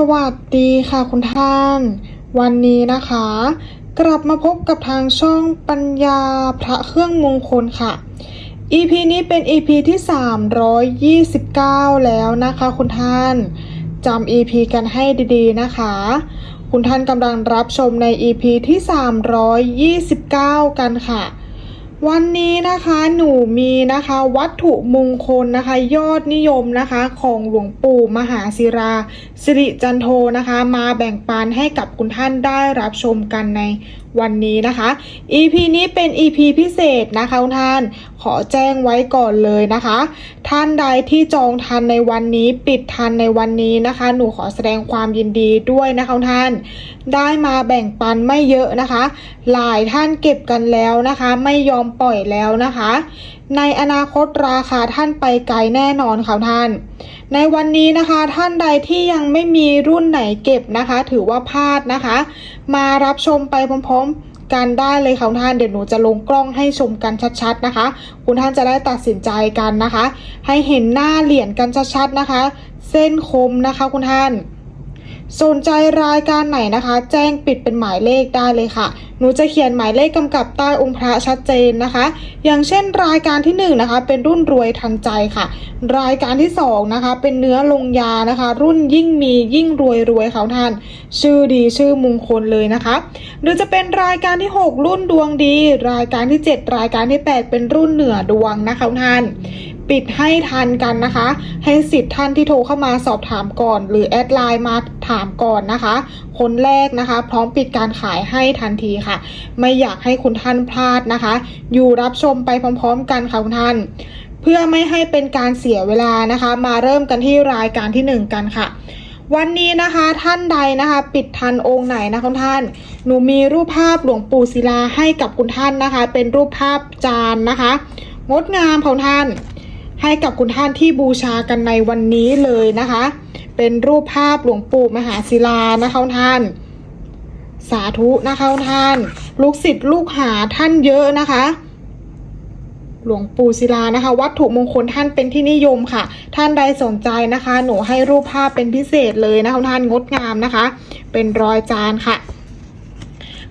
สวัสดีค่ะคุณท่าน วันนี้นะคะ กลับมาพบกับทางช่องปัญญาพระเครื่องมงคลค่ะ EP นี้เป็น EP ที่ 329 แล้วนะคะคุณท่านจำ EP กันให้ดีๆนะคะ คุณท่านกำลังรับชมใน EP ที่ 329 กันค่ะ วันนี้นะคะหนูมีนะคะวัตถุมงคลนะคะ ยอดนิยมนะคะของหลวงปู่มหาศิราสิริจันโทนะคะ มาแบ่งปันให้กับคุณท่านได้รับชมกันใน วันนี้นะคะ EP นี้เป็น EP พิเศษนะคะคุณท่าน ขอแจ้งไว้ก่อนเลยนะคะ ท่านใดที่จองทันในวันนี้ปิดทันในวันนี้นะคะ หนูขอแสดงความยินดีด้วยนะคะคุณท่าน ได้มาแบ่งปันไม่เยอะนะคะ หลายท่านเก็บกันแล้วนะคะ ไม่ยอมปล่อยแล้วนะคะ ในอนาคตราคาท่านไปไกลแน่นอนค่ะท่าน ในวันนี้นะคะท่านใดที่ยังไม่มีรุ่นไหนเก็บนะคะ ถือว่าพลาดนะคะ มารับชมไปพร้อมๆกันได้เลยค่ะท่านเดี๋ยวหนูจะลงกล้องให้ชมกันชัดๆนะคะ คุณท่านจะได้ตัดสินใจกันนะคะ ให้เห็นหน้าเหรียญกันชัดๆนะคะ เส้นคมนะคะคุณท่าน สนใจรายการไหนนะคะ แจ้งปิดเป็นหมายเลขได้เลยค่ะ หนูจะเขียนหมายเลขกำกับใต้องค์พระชัดเจนนะคะ อย่างเช่นรายการที่1นงนะคะ เป็นรุ่นรวยทันใจค่ะ รายการที่2นะคะ เป็นเนื้อลงยานะคะ รุ่นยิ่งมียิ่งรวยรวยเขาท่าน ชื่อดีชื่อมงคลเลยนะคะ หรือจะเป็นรายการที่ 6 รุ่นดวงดี รายการที่ 7 รายการที่ 8 เป็นรุ่นเหนือดวงนะคะท่าน ปิดให้ทันกันนะคะ ให้สิทธิ์ท่านที่โทรเข้ามาสอบถามก่อน หรือแอดไลน์มาถามก่อนนะคะ คนแรกนะคะ พร้อมปิดการขายให้ทันทีค่ะ ไม่อยากให้คุณท่านพลาดนะคะ อยู่รับชมไปพร้อม ๆ กันค่ะคุณท่าน เพื่อไม่ให้เป็นการเสียเวลานะคะ มาเริ่มกันที่รายการที่หนึ่งกันค่ะวันนี้นะคะท่านใดนะคะ ปิดทันองค์ไหนนะคุณท่าน หนูมีรูปภาพหลวงปู่ศิลาให้กับคุณท่านนะคะ เป็นรูปภาพจานนะคะ งดงามของท่าน ให้กับคุณท่านที่บูชากันในวันนี้เลยนะคะ เป็นรูปภาพหลวงปู่มหาศิลานะคะท่าน สาธุนะคะท่าน ลูกศิษย์ลูกหาท่านเยอะนะคะ หลวงปู่ศิลานะคะ วัตถุมงคลท่านเป็นที่นิยมค่ะ ท่านใดสนใจนะคะ หนูให้รูปภาพเป็นพิเศษเลยนะคะท่านงดงามนะคะ เป็นรอยจานค่ะ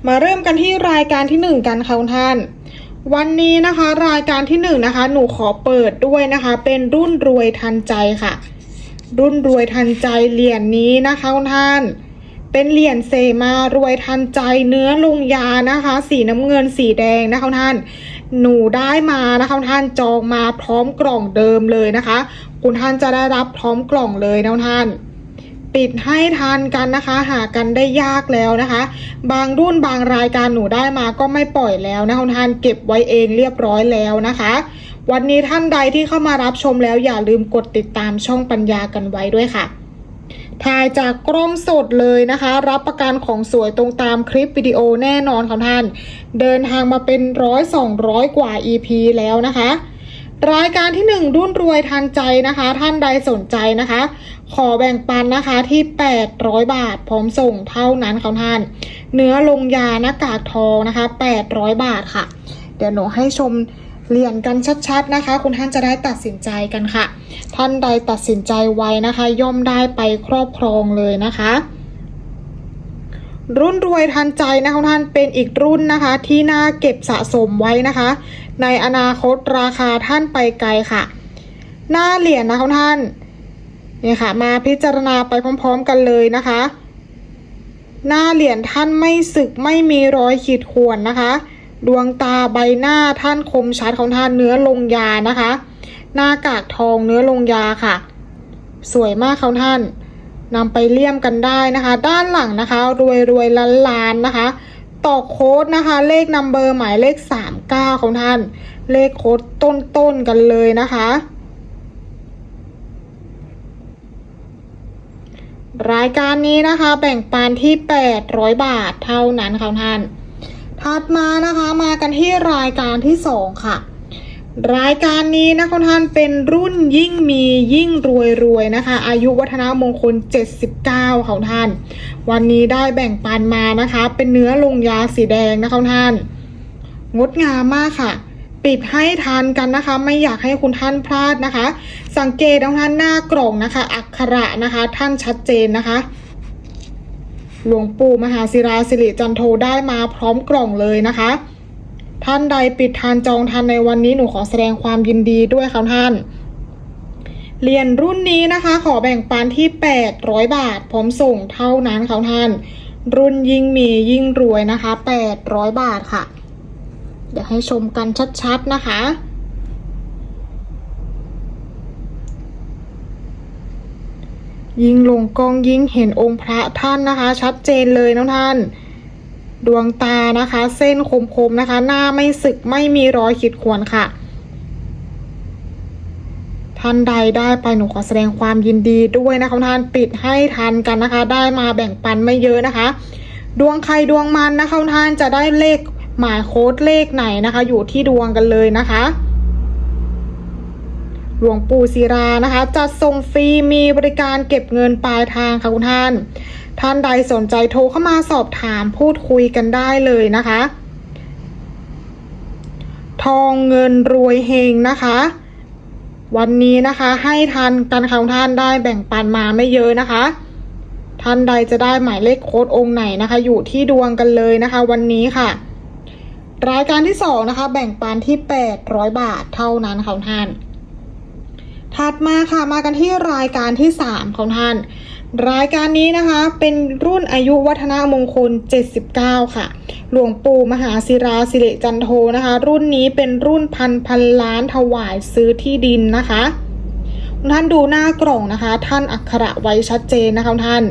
มาเริ่มกันที่รายการที่หนึ่งกันค่ะท่าน วันนี้นะคะรายการที่หนึ่งนะคะหนูขอเปิดด้วยนะคะ เป็นรุ่นรวยทันใจค่ะ รุ่นรวยทันใจเหรียญนี้นะคะคุณท่าน เป็นเหรียญเซมารวยทันใจเนื้อลุงยานะคะ สีน้ำเงินสีแดงนะคะคุณท่าน หนูได้มานะคะคุณท่านจองมาพร้อมกล่องเดิมเลยนะคะ คุณท่านจะได้รับพร้อมกล่องเลยนะคุณท่าน ปิดให้ทันกันนะคะ หากันได้ยากแล้วนะคะ บางรุ่นบางรายการหนูได้มาก็ไม่ปล่อยแล้วนะคุณท่านเก็บไว้เองเรียบร้อยแล้วนะคะ วันนี้ท่านใดที่เข้ามารับชมแล้วอย่าลืมกดติดตามช่องปัญญากันไว้ด้วยค่ะถ่ายจากกล้องสดเลยนะคะ รับประกันของสวยตรงตามคลิปวิดีโอแน่นอนค่ะท่าน เดินทางมาเป็นร้อยสองร้อยกว่า EP แล้วนะคะ รายการที่ 1 รุ่นรวยทันใจนะคะ ท่านใดสนใจนะคะ ขอแบ่งปันนะคะที่ 800 บาท พร้อมส่งเท่านั้นค่ะท่าน เนื้อลงยาหน้ากากทองนะคะ 800 บาทค่ะ เดี๋ยวหนูให้ชมเหรียญกันชัดๆนะคะ คุณท่านจะได้ตัดสินใจกันค่ะ ท่านใดตัดสินใจไวนะคะ ย่อมได้ไปครอบครองเลยนะคะ รุ่นรวยทันใจนะคะท่านเป็นอีกรุ่นนะคะ ที่น่าเก็บสะสมไว้นะคะ ในอนาคตราคาท่านไปไกลค่ะ หน้าเหรียญนะคะท่าน นี่ค่ะ มาพิจารณาไปพร้อม ๆ กันเลยนะคะ หน้าเหรียญท่านไม่สึกไม่มีรอยขีดข่วนนะคะ ดวงตาใบหน้าท่านคมชัดของท่านเนื้อลงยานะคะ หน้ากากทองเนื้อลงยาค่ะ สวยมากเขาท่านนำไปเลี่ยมกันได้นะคะ ด้านหลังนะคะ รวยรวยล้านล้านนะคะต่อโค้ดนะคะ เลขนัมเบอร์หมายเลข 39 ของท่าน เลขโค้ดต้นๆกันเลยนะคะ รายการนี้นะคะแบ่งปันที่ 800 บาทเท่านั้นค่ะท่าน ถัดมานะคะมากันที่รายการที่ 2 ค่ะ รายการนี้นะคุณท่านเป็นรุ่นยิ่งมียิ่งรวยรวยนะคะ อายุวัฒนมงคล 79ของท่าน วันนี้ได้แบ่งปันมานะคะ เป็นเนื้อลงยาสีแดงนะคะท่าน งดงามมากค่ะ ปิดให้ทันกันนะคะ ไม่อยากให้คุณท่านพลาดนะคะ สังเกตของท่านหน้ากล่องนะคะ อักขระนะคะ ท่านชัดเจนนะคะหลวงปู่มหาศิราสิริจันโทได้มาพร้อมกล่องเลยนะคะ ท่านใดปิดทานจองทันในวันนี้หนูขอแสดงความยินดีด้วยค่ะท่าน เหรียญรุ่นนี้นะคะ ขอแบ่งปันที่ 800 บาทพร้อมส่งเท่านั้นค่ะท่าน รุ่นยิ่งมียิ่งรวยนะคะ 800 บาทค่ะ ดี๋ยวให้ชมกันชัดๆนะคะ ยิ่งลงกล้องยิ่งเห็นองค์พระท่านนะคะ ชัดเจนเลยน้องท่าน ดวงตานะคะ เส้นคมๆนะคะ หน้าไม่สึกไม่มีรอยขีดข่วนค่ะท่านใดได้ไปหนูขอแสดงความยินดีด้วยนะคะท่านปิดให้ทันกันนะคะ ได้มาแบ่งปันไม่เยอะนะคะ ดวงใครดวงมันนะคะท่านจะได้เลข หมายโค้ดเลขไหนนะคะ อยู่ที่ดวงกันเลยนะคะหลวงปู่ศิรานะคะ จัดส่งฟรีมีบริการเก็บเงินปลายทางค่ะคุณท่าน ท่านใดสนใจโทรเข้ามาสอบถามพูดคุยกันได้เลยนะคะ ทองเงินรวยเฮงนะคะ วันนี้นะคะให้ทันกันค่ะคุณท่านได้แบ่งปันมาไม่เยอะนะคะ ท่านใดจะได้หมายเลขโค้ดองค์ไหนนะคะ อยู่ที่ดวงกันเลยนะคะ วันนี้ค่ะ รายการที่สองนะคะ แบ่งปันที่ 800 บาทเท่านั้นค่ะท่าน ถัดมาค่ะมากันที่รายการที่3ของท่าน รายการนี้นะคะเป็นรุ่นอายุวัฒนมงคล 79 ค่ะ หลวงปู่มหาศิราสิริจันโทนะคะ รุ่นนี้เป็นรุ่นพันพันล้านถวายซื้อที่ดินนะคะท่านดูหน้ากล่องนะคะ ท่านอักขระไว้ชัดเจนนะคะท่าน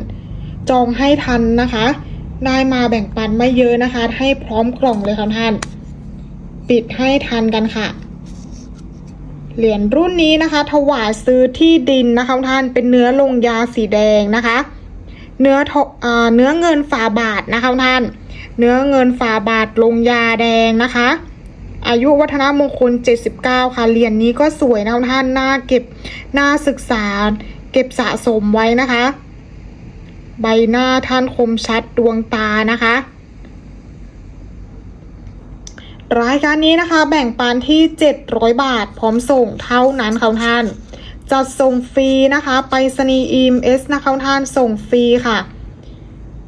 จองให้ทันนะคะ ได้มาแบ่งปันไม่เยอะนะคะ ให้พร้อมกล่องเลยค่ะท่าน ปิดให้ทันกันค่ะ เหรียญรุ่นนี้นะคะ ถวายซื้อที่ดินนะคะท่านเป็นเนื้อลงยาสีแดงนะคะ เนื้อทเอ่อเนื้อเงินฝาบาทนะคะท่าน เนื้อเงินฝาบาทลงยาแดงนะคะ อายุวัฒนมงคล 79 ค่ะเหรียญนี้ก็สวยนะคะท่านน่าเก็บน่าศึกษา เก็บสะสมไว้นะคะ ใบหน้าท่านคมชัดดวงตานะคะรายการนี้นะคะ แบ่งปันที่ 700 บาท พร้อมส่งเท่านั้นค่ะท่าน จัดส่งฟรีนะคะ ไปรษณีย์ EMS นะคะท่านส่งฟรีค่ะ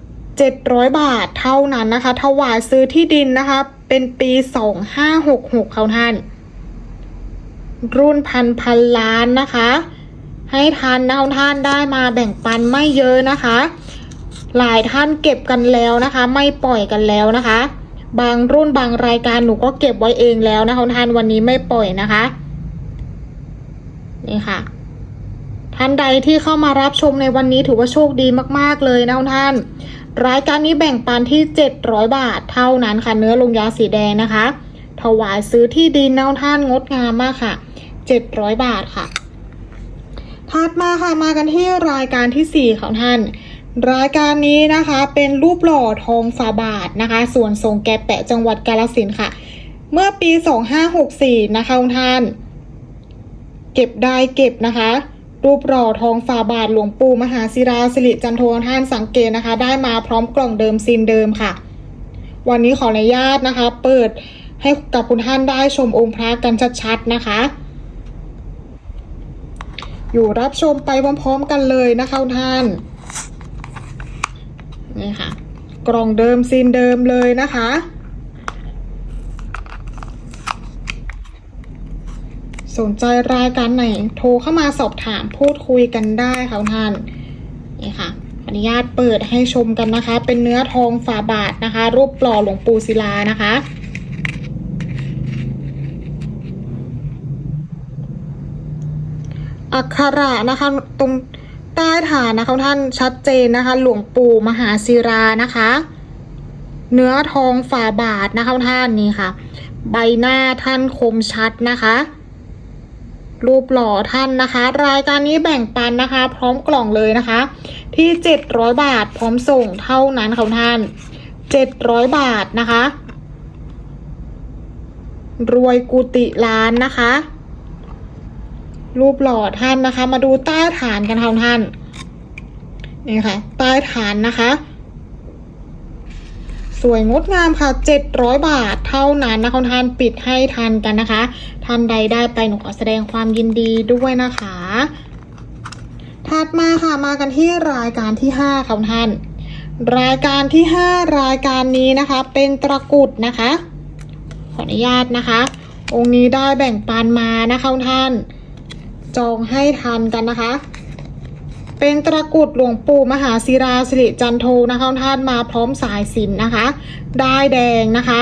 700 บาทเท่านั้นนะคะถวายซื้อที่ดินนะคะ เป็นปี 2566ค่ะท่าน รุ่นพันพันล้านนะคะ ให้ทันนะท่านได้มาแบ่งปันไม่เยอะนะคะ หลายท่านเก็บกันแล้วนะคะ ไม่ปล่อยกันแล้วนะคะ บางรุ่นบางรายการหนูก็เก็บไว้เองแล้วนะคะท่านวันนี้ไม่ปล่อยนะคะนี่ค่ะ ท่านใดที่เข้ามารับชมในวันนี้ถือว่าโชคดีมากๆเลยนะท่าน รายการนี้แบ่งปันที่ 700 บาท เท่านั้นค่ะเนื้อลงยาสีแดงนะคะ ถวายซื้อที่ดินนะท่านงดงามมากค่ะ 700 บาทค่ะ ถัดมาค่ะมากันที่รายการที่ 4 ของท่าน รายการนี้นะคะเป็นรูปหล่อทองฝาบาทนะคะ ส่วนทรงแกะแปะจังหวัดกาลสินค่ะ เมื่อปี 2564 นะคะคุณท่าน เก็บได้เก็บนะคะ รูปหล่อทองฝาบาทหลวงปู่มหาศิราสิริจันโทท่านสังเกตนะคะ ได้มาพร้อมกล่องเดิมซีนเดิมค่ะ วันนี้ขออนุญาตนะคะ เปิดให้กับคุณท่านได้ชมองค์พระกันชัดๆนะคะ อยู่รับชมไปพร้อมๆกันเลยนะคะคุณท่านนี่ค่ะ กล่องเดิมซีนเดิมเลยนะคะสนใจรายการไหนโทรเข้ามาสอบถามพูดคุยกันได้ค่ะท่านนี่ค่ะอนุญาตเปิดให้ชมกันนะคะ เป็นเนื้อทองฝาบาทนะคะ รูปหล่อหลวงปู่ศิลานะคะ อักขระนะคะตรงใต้ฐานนะคะท่านชัดเจนนะคะ หลวงปู่มหาศิรานะคะ เนื้อทองฝาบาทนะคะท่านนี่ค่ะ ใบหน้าท่านคมชัดนะคะรูปหล่อท่านนะคะ รายการนี้แบ่งปันนะคะ พร้อมกล่องเลยนะคะ ที่ 700 บาทพร้อมส่งเท่านั้นค่ะท่าน 700 บาทนะคะ รวยกุฏิล้านนะคะ รูปหล่อท่านนะคะ มาดูใต้ฐานกันค่ะท่านนี่ค่ะ ใต้ฐานนะคะ สวยงดงามค่ะ700บาทเท่านั้นนะคะท่านปิดให้ทันกันนะคะท่านใดได้ไปหนูขอแสดงความยินดีด้วยนะคะ ถัดมาค่ะมากันที่รายการที่5ค่ะท่าน รายการที่5รายการนี้นะคะ เป็นตะกุดนะคะ ขออนุญาตนะคะ องค์นี้ได้แบ่งปันมานะคะท่าน จองให้ทันกันนะคะ เป็นตะกุดหลวงปู่มหาศิราสิริจันโทนะคะท่านมาพร้อมสายสินนะคะ ได้แดงนะคะ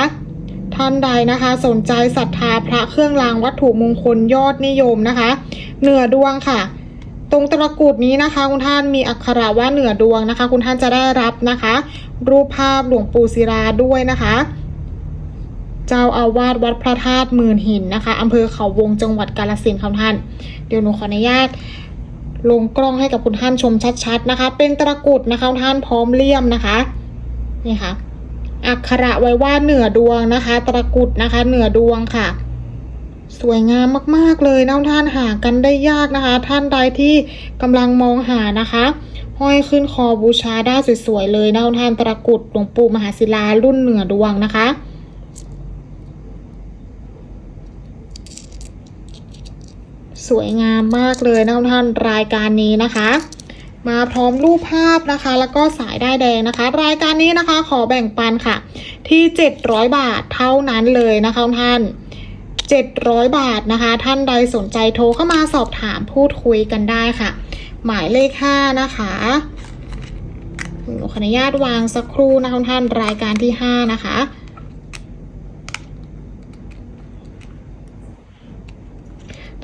ท่านใดนะคะสนใจศรัทธาพระเครื่องรางวัตถุมงคลยอดนิยมนะคะ เหนือดวงค่ะ ตรงตะกุดนี้นะคะ คุณท่านมีอักขระว่าเหนือดวงนะคะ คุณท่านจะได้รับนะคะ รูปภาพหลวงปู่ศิราด้วยนะคะ เจ้าอาวาสวัดพระธาตุหมื่นหินนะคะอำเภอเขาวงจังหวัดกาฬสินค่ะท่าน เดี๋ยวหนูขออนุญาตลงกล้องให้กับคุณท่านชมชัดๆนะคะ เป็นตะกุดนะคะท่านพร้อมเลี่ยมนะคะนี่ค่ะ อักขระไว้ว่าเหนือดวงนะคะ ตะกุดนะคะ เหนือดวงค่ะ สวยงามมากๆเลยนะท่านหากันได้ยากนะคะ ท่านใดที่กำลังมองหานะคะห้อยขึ้นคอบูชาได้สวยๆเลยนะท่านตะกุดหลวงปู่มหาศิลารุ่นเหนือดวงนะคะ สวยงามมากเลยนะท่านรายการนี้นะคะ มาพร้อมรูปภาพนะคะ แล้วก็สายได้แดงนะคะ รายการนี้นะคะขอแบ่งปันค่ะ ที่ 700 บาทเท่านั้นเลยนะคะท่าน700 บาทนะคะ ท่านใดสนใจโทรเข้ามาสอบถามพูดคุยกันได้ค่ะ หมายเลข5นะคะขออนุญาตวางสักครู่นะคะท่านรายการที่ 5 นะคะ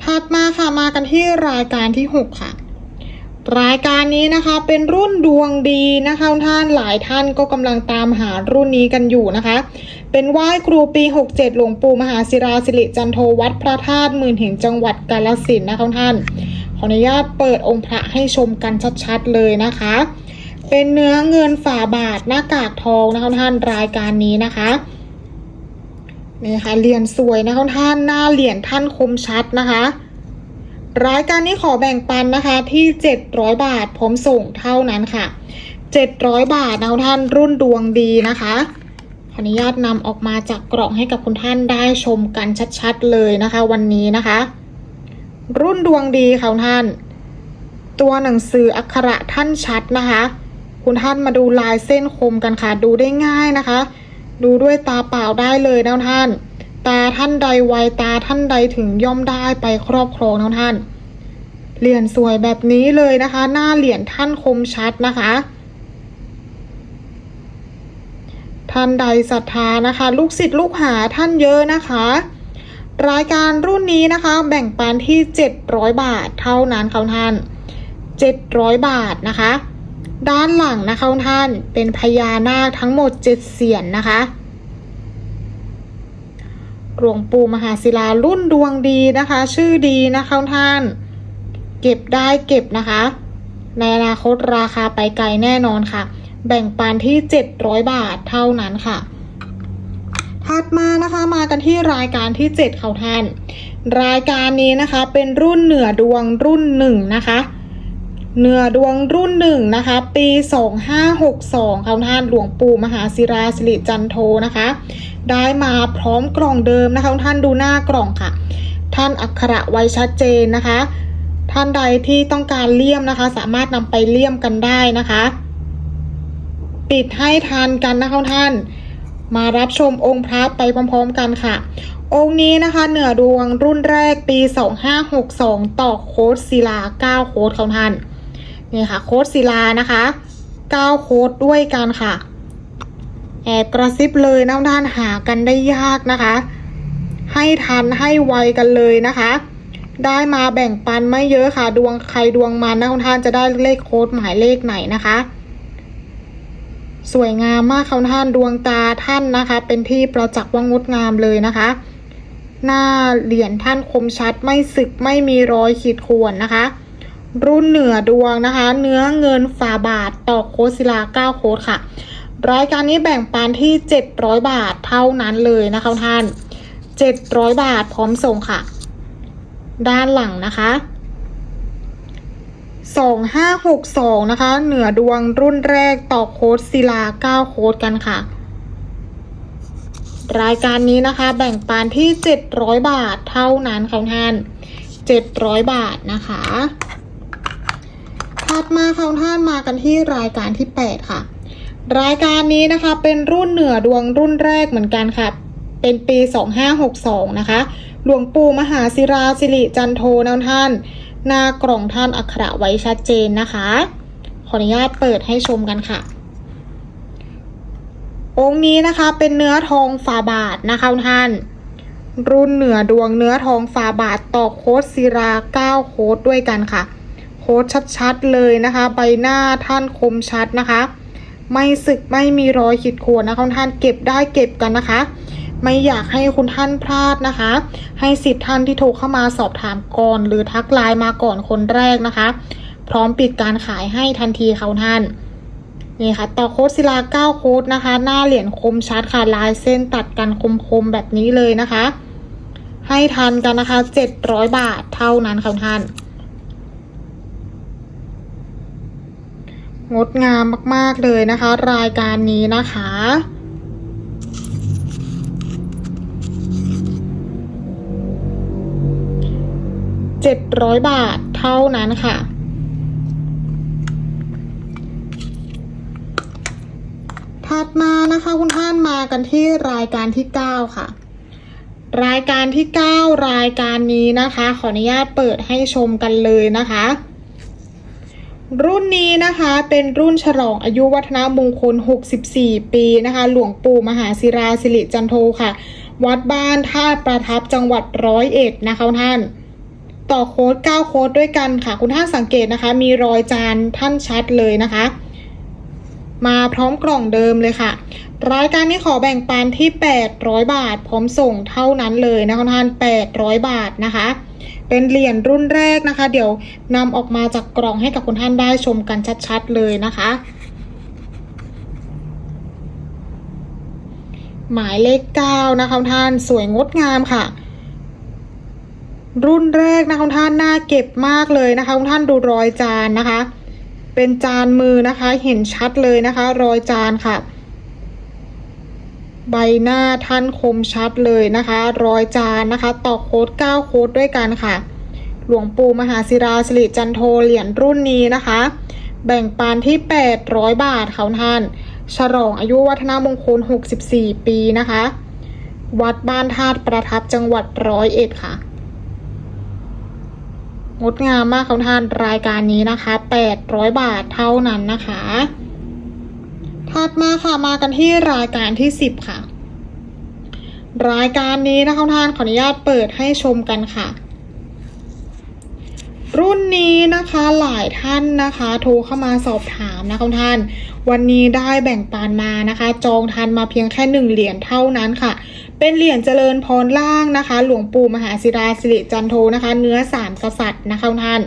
ถัดมาค่ะมากันที่รายการที่ 6 ค่ะ รายการนี้นะคะเป็นรุ่นดวงดีนะคะท่านหลายท่านก็กำลังตามหารุ่นนี้กันอยู่นะคะ เป็นไหว้ครูปี 67 หลวงปู่มหาศิราสิริจันโทวัดพระธาตุหมื่นหินจังหวัดกาฬสินนะคะท่านขออนุญาตเปิดองค์พระให้ชมกันชัดๆเลยนะคะ เป็นเนื้อเงินฝ่าบาทหน้ากากทองนะคะท่านรายการนี้นะคะ นี่ค่ะเหรียญสวยนะคะท่านหน้าเหรียญท่านคมชัดนะคะ รายการนี้ขอแบ่งปันนะคะที่700บาทพร้อมส่งเท่านั้นค่ะ700บาทนะคะท่านรุ่นดวงดีนะคะขออนุญาตนำออกมาจากกล่องให้กับคุณท่านได้ชมกันชัดๆเลยนะคะ วันนี้นะคะ รุ่นดวงดีค่ะท่าน ตัวหนังสืออักขระท่านชัดนะคะ คุณท่านมาดูลายเส้นคมกันค่ะดูได้ง่ายนะคะ ดูด้วยตาเปล่าได้เลยนะท่าน ตาท่านใดไวตาท่านใดถึงย่อมได้ไปครอบครองนะท่าน เหรียญสวยแบบนี้เลยนะคะ หน้าเหรียญท่านคมชัดนะคะ ท่านใดศรัทธานะคะ ลูกศิษย์ลูกหาท่านเยอะนะคะ รายการรุ่นนี้นะคะ แบ่งปันที่ 700 บาทเท่านั้นค่ะท่าน 700 บาทนะคะ ด้านหลังนะคะท่านเป็นพญานาคทั้งหมด7เสียนนะคะหลวงปู่มหาศิลารุ่นดวงดีนะคะ ชื่อดีนะคะท่าน เก็บได้เก็บนะคะ ในอนาคตราคาไปไกลแน่นอนค่ะ แบ่งปันที่ 700 บาทเท่านั้นค่ะ ถัดมานะคะมากันที่รายการที่ 7 เขาท่าน รายการนี้นะคะเป็นรุ่นเหนือดวงรุ่นหนึ่งนะคะ เนื้อดวงรุ่นหนึ่งนะคะ ปี 2562เขาท่านหลวงปู่มหาศิราสิริจันโทนะคะ ได้มาพร้อมกล่องเดิมนะคะท่านดูหน้ากล่องค่ะ ท่านอักขระไว้ชัดเจนนะคะ ท่านใดที่ต้องการเลี่ยมนะคะ สามารถนำไปเลี่ยมกันได้นะคะ ปิดให้ทานกันนะคะท่าน มารับชมองค์พระไปพร้อมๆกันค่ะ องค์นี้นะคะเหนือดวงรุ่นแรกปี 2562 ต่อโค้ดศิลา 9 โค้ดเขาท่าน นี่ค่ะโค้ดศิลานะคะ9โค้ดด้วยกันค่ะแอบกระซิบเลยนะท่านหากันได้ยากนะคะ ให้ทันให้ไวกันเลยนะคะ ได้มาแบ่งปันไม่เยอะค่ะ ดวงใครดวงมันนะท่านจะได้เลขโค้ดหมายเลขไหนนะคะ สวยงามมากค่ะท่านดวงตาท่านนะคะ เป็นที่ประจักษ์ว่างดงามเลยนะคะ หน้าเหรียญท่านคมชัดไม่สึกไม่มีรอยขีดข่วนนะคะ รุ่นเหนือดวงนะคะ เนื้อเงินฝาบาทต่อโคดศิลา9โคดค่ะ รายการนี้แบ่งปันที่700บาทเท่านั้นเลยนะคะท่าน700บาทพร้อมส่งค่ะ ด้านหลังนะคะ2562นะคะ เหนือดวงรุ่นแรกต่อโคดศิลา9โคดกันค่ะ รายการนี้นะคะ แบ่งปันที่700บาทเท่านั้นค่ะท่าน700บาทนะคะ ถัดมาค่ะท่านมากันที่รายการที่ 8 ค่ะ รายการนี้นะคะเป็นรุ่นเหนือดวงรุ่นแรกเหมือนกันค่ะ เป็นปี 2562 นะคะ หลวงปู่มหาศิราสิริจันโทนะท่าน หน้ากล่องท่านอักขระไว้ชัดเจนนะคะ ขออนุญาตเปิดให้ชมกันค่ะ องค์นี้นะคะเป็นเนื้อทองฝาบาทนะคะท่านรุ่นเหนือดวงเนื้อทองฝาบาทต่อโค้ดศิรา9โค้ดด้วยกันค่ะ โค้ดชัดๆเลยนะคะ ใบหน้าท่านคมชัดนะคะ ไม่สึกไม่มีรอยขีดข่วนนะคะท่านเก็บได้เก็บกันนะคะ ไม่อยากให้คุณท่านพลาดนะคะ ให้สิทธิ์ท่านที่โทรเข้ามาสอบถามก่อน หรือทักไลน์มาก่อนคนแรกนะคะ พร้อมปิดการขายให้ทันทีค่ะท่านนี่ค่ะต่อโค้ดศิลา9โค้ดนะคะ หน้าเหรียญคมชัดค่ะลายเส้นตัดกันคมๆแบบนี้เลยนะคะ ให้ทันกันนะคะ700บาทเท่านั้นค่ะท่าน งดงามมาก ๆ เลยนะคะ รายการนี้นะคะ700บาทเท่านั้นค่ะถัดมานะคะคุณท่านมากันที่รายการที่9ค่ะ รายการที่9รายการนี้นะคะ ขออนุญาตเปิดให้ชมกันเลยนะคะ รุ่นนี้นะคะเป็นรุ่นฉลองอายุวัฒนมงคล 64 ปีนะคะ หลวงปู่มหาศิราสิริจันโทค่ะ วัดบ้านท่าประทับจังหวัดร้อยเอ็ดนะคะท่าน ต่อโค้ด9โค้ดด้วยกันค่ะ คุณท่านสังเกตนะคะ มีรอยจานท่านชัดเลยนะคะ มาพร้อมกล่องเดิมเลยค่ะ รายการนี้ขอแบ่งปันที่ 800 บาท พร้อมส่งเท่านั้นเลยนะคะท่าน 800 บาทนะคะ เป็นเหรียญรุ่นแรกนะคะ เดี๋ยวนำออกมาจากกล่องให้กับคุณท่านได้ชมกันชัดๆเลยนะคะ หมายเลข9นะคะท่านสวยงดงามค่ะรุ่นแรกนะคะคุณท่านน่าเก็บมากเลยนะคะคุณท่านดูรอยจานนะคะ เป็นจานมือนะคะเห็นชัดเลยนะคะ รอยจานค่ะ ใบหน้าท่านคมชัดเลยนะคะรอยจานนะคะต่อโค้ด9โค้ดด้วยกันค่ะ หลวงปู่มหาศิราสิริจันโทเหรียญรุ่นนี้นะคะ แบ่งปันที่ 800 บาทค่ะท่าน ฉลองอายุวัฒนมงคล 64 ปีนะคะ วัดบ้านธาตุประทับจังหวัดร้อยเอ็ดค่ะงดงามมากค่ะท่านรายการนี้นะคะ 800 บาทเท่านั้นนะคะ ถัดมาค่ะมากันที่รายการที่10ค่ะ รายการนี้นะคะท่านขออนุญาตเปิดให้ชมกันค่ะ รุ่นนี้นะคะหลายท่านนะคะ โทรเข้ามาสอบถามนะคะท่าน วันนี้ได้แบ่งปันมานะคะ จองทันมาเพียงแค่หนึ่งเหรียญเท่านั้นค่ะ เป็นเหรียญเจริญพรล่างนะคะ หลวงปู่มหาศิราสิริจันโทนะคะ เนื้อสามกษัตริย์นะคะท่าน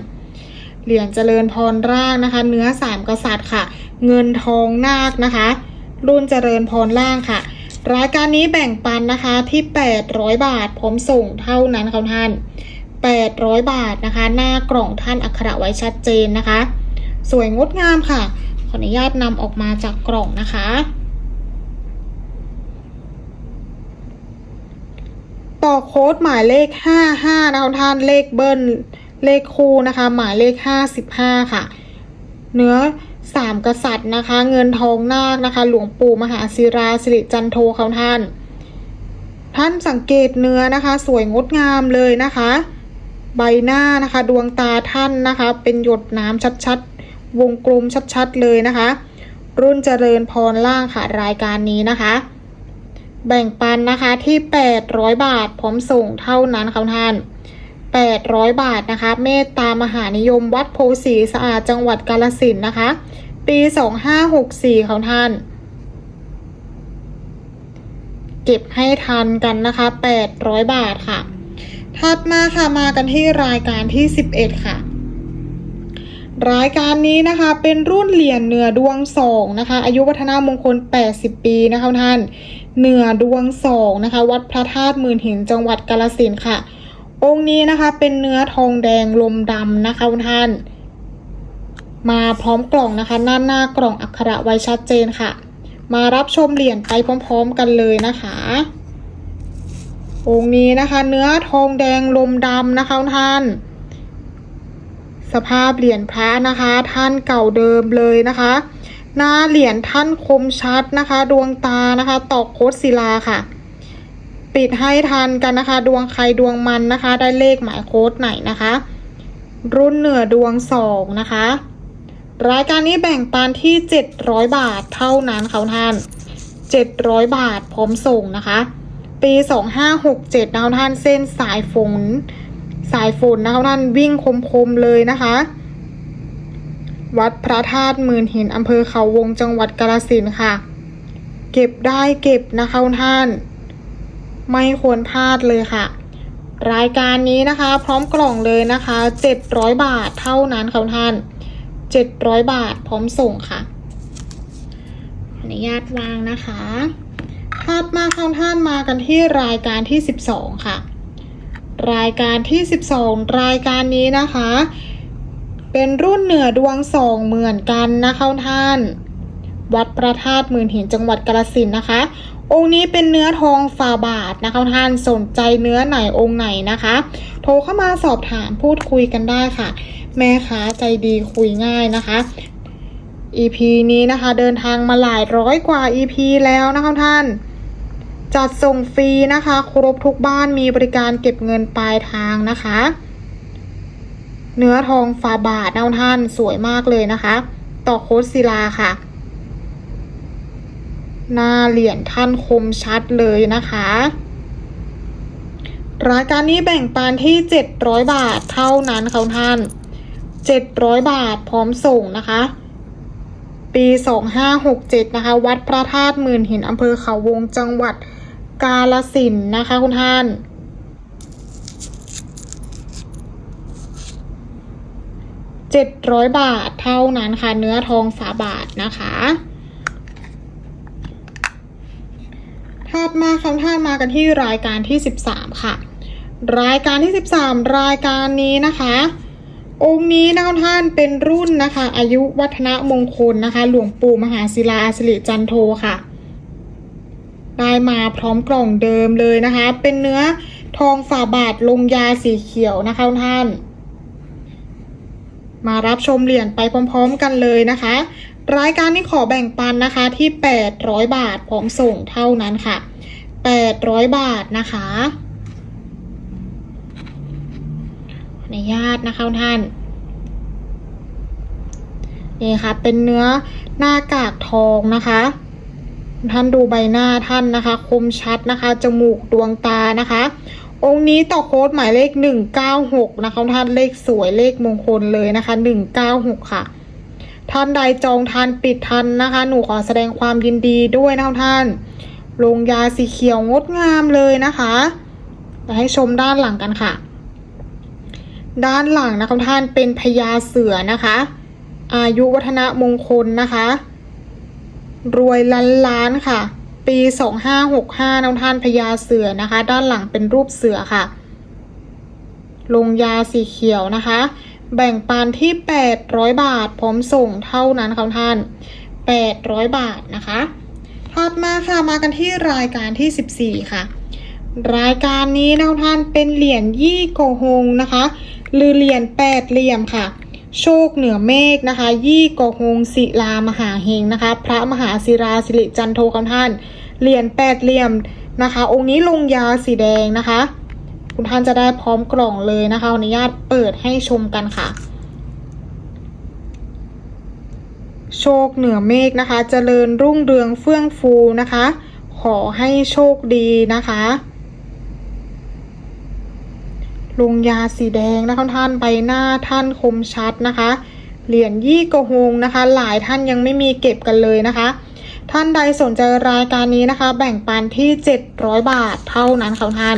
เหรียญเจริญพรร่างนะคะ เนื้อสามกษัตริย์ค่ะ เงินทองนาคนะคะ รุ่นเจริญพรล่างค่ะ รายการนี้แบ่งปันนะคะที่ 800 บาทพร้อมส่งเท่านั้นค่ะท่าน 800 บาทนะคะ หน้ากล่องท่านอักขระไว้ชัดเจนนะคะ สวยงดงามค่ะ ขออนุญาตนำออกมาจากกล่องนะคะต่อโค้ดหมายเลข 55 นะคะท่านเลขเบิ้ล เลขคู่นะคะ หมายเลข55ค่ะ เนื้อสามกษัตริย์นะคะ เงินทองนาคนะคะ หลวงปู่มหาศิราสิริจันโทเขาท่าน ท่านสังเกตเนื้อนะคะ สวยงดงามเลยนะคะ ใบหน้านะคะ ดวงตาท่านนะคะ เป็นหยดน้ำชัดๆ วงกลมชัดๆเลยนะคะ รุ่นเจริญพรล่างค่ะรายการนี้นะคะ แบ่งปันนะคะที่ 800 บาทพร้อมส่งเท่านั้นค่ะท่าน 800 บาทนะคะ เมตตามหานิยมวัดโพสีสะอาดจังหวัดกาลสินนะคะ ปี 2564ค่ะท่าน เก็บให้ทันกันนะคะ 800 บาทค่ะ ถัดมาค่ะมากันที่รายการที่ 11 ค่ะ รายการนี้นะคะเป็นรุ่นเหรียญเหนือดวงสองนะคะ อายุวัฒนามงคล 80 ปีนะคะท่านเหนือดวงสองนะคะ วัดพระธาตุหมื่นหินจังหวัดกาลสินค่ะ องค์นี้นะคะเป็นเนื้อทองแดงลมดำนะคะท่าน มาพร้อมกล่องนะคะหน้าหน้ากล่องอักขระไว้ชัดเจนค่ะ มารับชมเหรียญไปพร้อม ๆ กันเลยนะคะ องค์นี้นะคะ เนื้อทองแดงลมดำนะคะท่าน สภาพเหรียญพระนะคะ ท่านเก่าเดิมเลยนะคะ หน้าเหรียญท่านคมชัดนะคะ ดวงตานะคะ ตอกโคดศิลาค่ะ ปิดให้ทันกันนะคะ ดวงใครดวงมันนะคะ ได้เลขหมายโค้ดไหนนะคะ รุ่นเหนือดวงสองนะคะ รายการนี้แบ่งปันที่ 700 บาทเท่านั้นค่ะท่าน 700 บาทพร้อมส่งนะคะ ปี 2567นะคะท่านเส้นสายฝนสายฝนนะคะท่านวิ่งคมๆเลยนะคะ วัดพระธาตุหมื่นหินอำเภอเขาวงจังหวัดกาฬสินค่ะ เก็บได้เก็บนะคะท่าน ไม่ควรพลาดเลยค่ะ รายการนี้นะคะ พร้อมกล่องเลยนะคะ 700 บาทเท่านั้นค่ะท่าน 700 บาทพร้อมส่งค่ะอนุญาตวางนะคะถัดมาค่ะท่านมากันที่รายการที่ 12 ค่ะ รายการที่ 12 รายการนี้นะคะ เป็นรุ่นเหนือดวงสองเหมือนกันนะคะท่าน วัดพระธาตุหมื่นหินจังหวัดกาฬสินนะคะ องค์นี้เป็นเนื้อทองฝาบาทนะคะท่านสนใจเนื้อไหนองค์ไหนนะคะ โทรเข้ามาสอบถามพูดคุยกันได้ค่ะ แม่ค้าใจดีคุยง่ายนะคะ EP นี้นะคะเดินทางมาหลายร้อยกว่า EP แล้วนะคะท่าน จัดส่งฟรีนะคะ ครบทุกบ้านมีบริการเก็บเงินปลายทางนะคะ เนื้อทองฝาบาทนะท่านสวยมากเลยนะคะ ต่อโคดศิลาค่ะ หน้าเหรียญท่านคมชัดเลยนะคะรายการนี้แบ่งปันที่ 700 บาทเท่านั้นค่ะท่าน 700 บาทพร้อมส่งนะคะ ปี 2567 นะคะ วัดพระธาตุหมื่นหินอำเภอเขาวงจังหวัดกาลสินนะคะคุณท่าน 700 บาทเท่านั้นค่ะ เนื้อทองฝาบาทนะคะ ถัดมาคำท่านมากันที่รายการที่ 13 ค่ะ รายการที่ 13 รายการนี้นะคะ องค์นี้นะคะท่านเป็นรุ่นนะคะ อายุวัฒนมงคลนะคะ หลวงปู่มหาศิลาสิริจันโทค่ะ ได้มาพร้อมกล่องเดิมเลยนะคะ เป็นเนื้อทองฝาบาทลงยาสีเขียวนะคะท่าน มารับชมเหรียญไปพร้อม ๆ กันเลยนะคะ รายการนี้ขอแบ่งปันนะคะที่ 800 บาทพร้อมส่งเท่านั้นค่ะ 800 บาทนะคะขออนุญาตนะคะท่านนี่ค่ะ เป็นเนื้อหน้ากากทองนะคะ ท่านดูใบหน้าท่านนะคะ คมชัดนะคะ จมูกดวงตานะคะ องค์นี้ต่อโค้ดหมายเลข 196 นะคะท่านเลขสวยเลขมงคลเลยนะคะ 196 ค่ะ ท่านใดจองทานปิดทันนะคะ หนูขอแสดงความยินดีด้วยนะคะท่าน ลงยาสีเขียวงดงามเลยนะคะไปให้ชมด้านหลังกันค่ะ ด้านหลังนะคะท่านเป็นพญาเสือนะคะ อายุวัฒนะมงคลนะคะ รวยล้านล้านค่ะ ปี2565น้องท่านพญาเสือนะคะ ด้านหลังเป็นรูปเสือค่ะ ลงยาสีเขียวนะคะ แบ่งปันที่ 800 บาท พร้อมส่งเท่านั้นค่ะท่าน 800 บาทนะคะถัดมาค่ะมากันที่รายการที่ 14 ค่ะ รายการนี้นะท่านเป็นเหรียญยี่โกฮงนะคะ หรือเหรียญแปดเหลี่ยมค่ะ โชคเหนือเมฆนะคะ ยี่โกฮงศิลามหาเฮงนะคะ พระมหาศิราสิริจันโทคำท่าน เหรียญแปดเหลี่ยมนะคะ องค์นี้ลงยาสีแดงนะคะ คุณท่านจะได้พร้อมกล่องเลยนะคะอนุญาตเปิดให้ชมกันค่ะ โชคเหนือเมฆนะคะ เจริญรุ่งเรืองเฟื่องฟูนะคะ ขอให้โชคดีนะคะลงยาสีแดงนะคะท่านใบหน้าท่านคมชัดนะคะ เหรียญยี่กระหงนะคะ หลายท่านยังไม่มีเก็บกันเลยนะคะ ท่านใดสนใจรายการนี้นะคะ แบ่งปันที่ 700 บาทเท่านั้นค่ะท่าน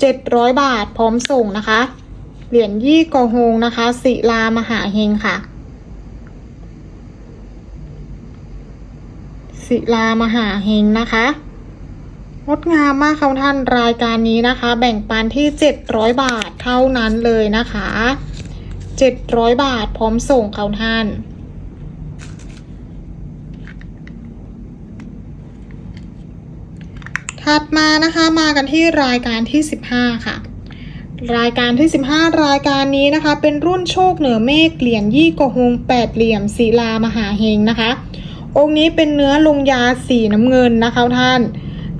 700 บาทพร้อมส่งนะคะ เหรียญยี่กอฮงนะคะ ศิลามหาเฮงค่ะ ศิลามหาเฮงนะคะงดงามมากค่ะท่านรายการนี้นะคะ แบ่งปันที่ 700 บาทเท่านั้นเลยนะคะ 700 บาทพร้อมส่งค่ะท่าน ถัดมานะคะมากันที่รายการที่ 15 ค่ะ รายการที่ 15 รายการนี้นะคะ เป็นรุ่นโชคเหนือเมฆเหรียญยี่กอฮงแปดเหลี่ยมศิลามหาเฮงนะคะ องค์นี้เป็นเนื้อลงยาสีน้ำเงินนะคะท่าน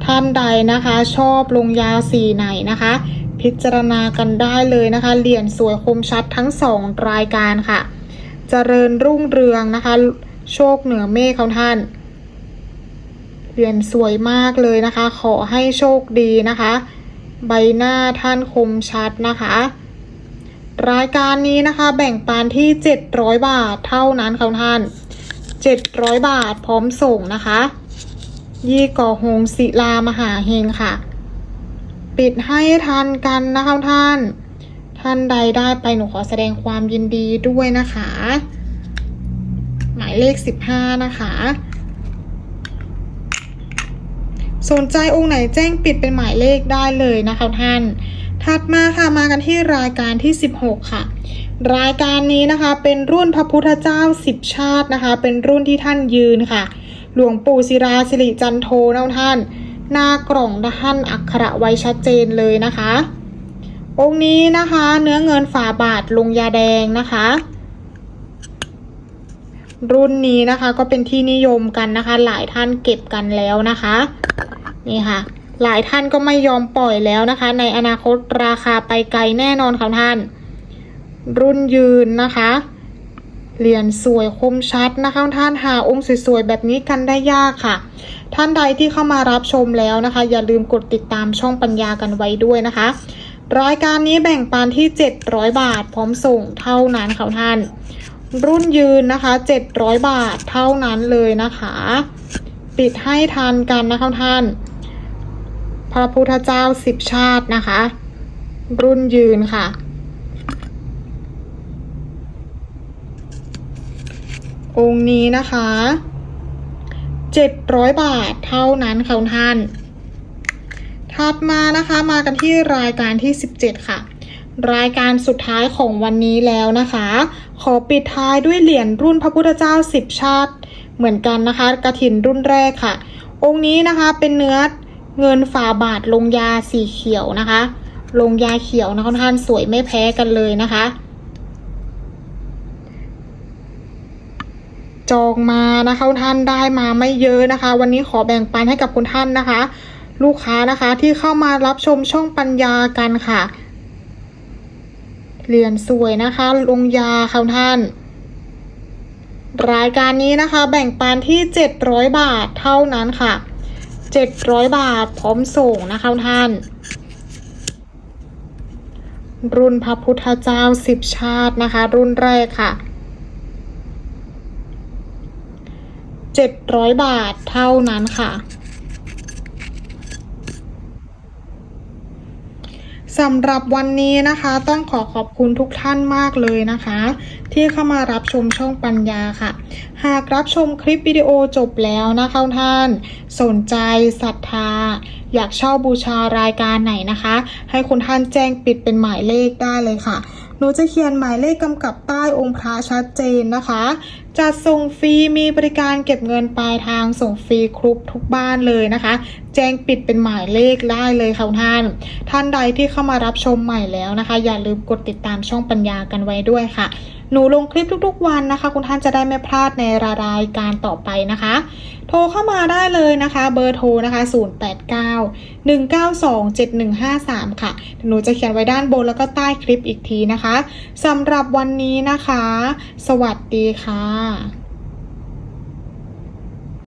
ท่านใดนะคะ ชอบลงยาสีไหนนะคะ พิจารณากันได้เลยนะคะเหรียญสวยคมชัดทั้งสองรายการค่ะเจริญรุ่งเรืองนะคะ โชคเหนือเมฆเขาท่าน เหรียญสวยมากเลยนะคะ ขอให้โชคดีนะคะ ใบหน้าท่านคมชัดนะคะ รายการนี้นะคะแบ่งปันที่ 700 บาทเท่านั้นค่ะท่าน 700 บาทพร้อมส่งนะคะ ยี่ก่อหงศิลามหาเฮงค่ะ ปิดให้ทันกันนะคะท่าน ท่านใดได้ไปหนูขอแสดงความยินดีด้วยนะคะ หมายเลข 15 นะคะ สนใจองค์ไหนแจ้งปิดเป็นหมายเลขได้เลยนะคะท่าน ถัดมาค่ะมากันที่รายการที่ 16 ค่ะ รายการนี้นะคะเป็นรุ่นพระพุทธเจ้า 10 ชาตินะคะ เป็นรุ่นที่ท่านยืนค่ะ หลวงปู่ศิราสิริจันโทนะท่าน หน้ากล่องท่านอักขระไว้ชัดเจนเลยนะคะ องค์นี้นะคะเนื้อเงินฝาบาทลงยาแดงนะคะรุ่นนี้นะคะก็เป็นที่นิยมกันนะคะ หลายท่านเก็บกันแล้วนะคะ นี่ค่ะ หลายท่านก็ไม่ยอมปล่อยแล้วนะคะ ในอนาคตราคาไปไกลแน่นอนค่ะท่าน รุ่นยืนนะคะเหรียญสวยคมชัดนะคะท่านหาองค์สวยๆแบบนี้กันได้ยากค่ะ ท่านใดที่เข้ามารับชมแล้วนะคะ อย่าลืมกดติดตามช่องปัญญากันไว้ด้วยนะคะรายการนี้แบ่งปันที่ 700 บาท พร้อมส่งเท่านั้นค่ะท่าน รุ่นยืนนะคะ 700 บาทเท่านั้นเลยนะคะ ปิดให้ทันกันนะคะท่าน ระพุทธเจ้าสิบชาตินะคะ รุ่นยืนค่ะ องค์นี้นะคะ700บาทเท่านั้นค่ะท่าน ถัดมานะคะมากันที่รายการที่17ค่ะรายการสุดท้ายของวันนี้แล้วนะคะ ขอปิดท้ายด้วยเหรียญรุ่นพระพุทธเจ้า10ชาติ เหมือนกันนะคะกระถินรุ่นแรกค่ะ องค์นี้นะคะเป็นเนื้อ เงินฝาบาทลงยาสีเขียวนะคะ ลงยาเขียวนะคะท่านสวยไม่แพ้กันเลยนะคะ จองมานะคะท่านได้มาไม่เยอะนะคะ วันนี้ขอแบ่งปันให้กับคุณท่านนะคะ ลูกค้านะคะที่เข้ามารับชมช่องปัญญากันค่ะเหรียญสวยนะคะ ลงยาค่ะท่านรายการนี้นะคะแบ่งปันที่ 700 บาทเท่านั้นค่ะ 700 บาทพร้อมส่งนะคะท่าน รุ่นพระพุทธเจ้าสิบชาตินะคะ รุ่นแรกค่ะ 700 บาทเท่านั้นค่ะ สำหรับวันนี้นะคะ ต้องขอขอบคุณทุกท่านมากเลยนะคะ ที่เข้ามารับชมช่องปัญญาค่ะ หากรับชมคลิปวิดีโอจบแล้วนะคะท่าน สนใจศรัทธา อยากเช่าบูชารายการไหนนะคะ ให้คุณท่านแจ้งปิดเป็นหมายเลขได้เลยค่ะ หนูจะเขียนหมายเลขกำกับใต้องค์พระชัดเจนนะคะ จัดส่งฟรีมีบริการเก็บเงินปลายทางส่งฟรีครบทุกบ้านเลยนะคะ แจ้งปิดเป็นหมายเลขได้เลยค่ะท่าน ท่านใดที่เข้ามารับชมใหม่แล้วนะคะ อย่าลืมกดติดตามช่องปัญญากันไว้ด้วยค่ะ หนูลงคลิปทุกๆวันนะคะ คุณท่านจะได้ไม่พลาดในรายการต่อไปนะคะ โทรเข้ามาได้เลยนะคะ เบอร์โทรนะคะ 089 192 7153 ค่ะ หนูจะเขียนไว้ด้านบนแล้วก็ใต้คลิปอีกทีนะคะสำหรับวันนี้นะคะ สวัสดีค่ะ